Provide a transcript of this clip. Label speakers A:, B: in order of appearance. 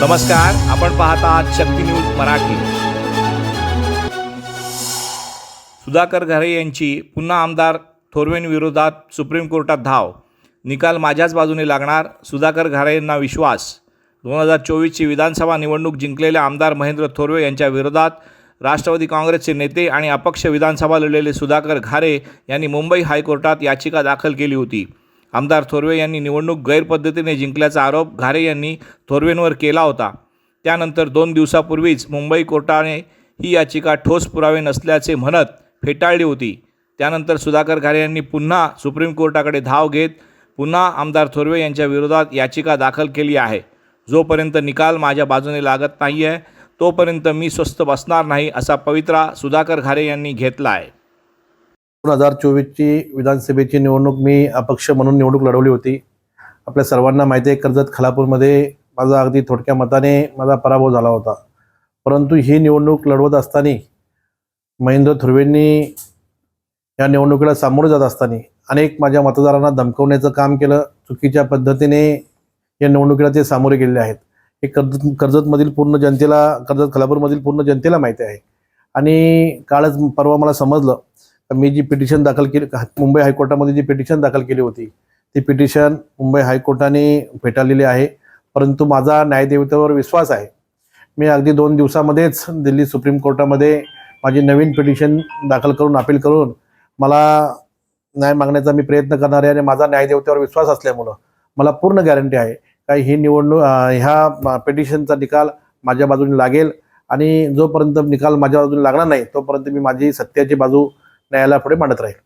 A: नमस्कार आपण पाहत आहात शक्ती न्यूज मराठी. सुधाकर घरे यांची पुन्हा आमदार थोरवेंविरोधात सुप्रीम कोर्टात धाव. निकाल माझ्याच बाजूने लागणार सुधाकर घरे यांना विश्वास. दोन हजार चोवीसची विधानसभा निवडणूक जिंकलेल्या आमदार महेंद्र थोरवे यांच्या विरोधात राष्ट्रवादी काँग्रेसचे नेते आणि अपक्ष विधानसभा लढलेले सुधाकर घारे यांनी मुंबई हायकोर्टात याचिका दाखल केली होती. आमदार थोरवे यांनी निवडणूक गैरपद्धतीने जिंकल्याचा आरोप घारे यांनी थोरवेंवर केला होता. त्यानंतर दोन दिवसापूर्वीच मुंबई कोर्टाने ही याचिका ठोस पुरावे नसल्याचे म्हणत फेटाळली होती. त्यानंतर सुधाकर घारे यांनी पुन्हा सुप्रीम कोर्टाकडे धाव घेत पुन्हा आमदार थोरवे यांच्या विरोधात याचिका दाखल केली आहे. जोपर्यंत निकाल माझ्या बाजूने लागत नाही आहे तोपर्यंत मी स्वस्थ बसणार नाही असा पवित्रा सुधाकर घारे यांनी घेतला आहे
B: दोन हजार चोवीसची विधानसभेची निवडणूक मी अपक्ष म्हणून निवडणूक लढवली होती. आपल्या सर्वांना माहिती आहे कर्जत खालापूरमध्ये माझा अगदी थोडक्या मताने माझा पराभव झाला होता. परंतु ही निवडणूक लढवत असताना महेंद्र थुर्वेंनी या निवडणुकीला सामोरे जात असताना अनेक माझ्या मतदारांना धमकवण्याचं काम केलं. चुकीच्या पद्धतीने या निवडणुकीला ते सामोरे गेलेले आहेत. हे कर्जत कर्जतमधील पूर्ण जनतेला कर्जत खालापूरमधील पूर्ण जनतेला माहिती आहे. आणि कालच परवा मला समजलं मी जी पिटिशन दाखल केली मुंबई हायकोर्टामध्ये जी पिटिशन दाखल केली होती ती पिटिशन मुंबई हायकोर्टाने फेटाळलेली आहे. परंतु माझा न्यायदेवतेवर विश्वास आहे. मी अगदी दोन दिवसामध्येच दिल्ली सुप्रीम कोर्टामध्ये माझी नवीन पिटिशन दाखल करून अपील करून मला न्याय मागण्याचा मी प्रयत्न करणार आहे आणि माझा न्यायदेवतेवर विश्वास असल्यामुळं मला पूर्ण गॅरंटी आहे. का ही निवडणूक ह्या पिटिशनचा निकाल माझ्या बाजूने लागेल आणि जोपर्यंत निकाल माझ्या बाजूने लागणार नाही तोपर्यंत मी माझी सत्याची बाजू നേലാപ്പുഴ മണ്ണത്തറയിൽ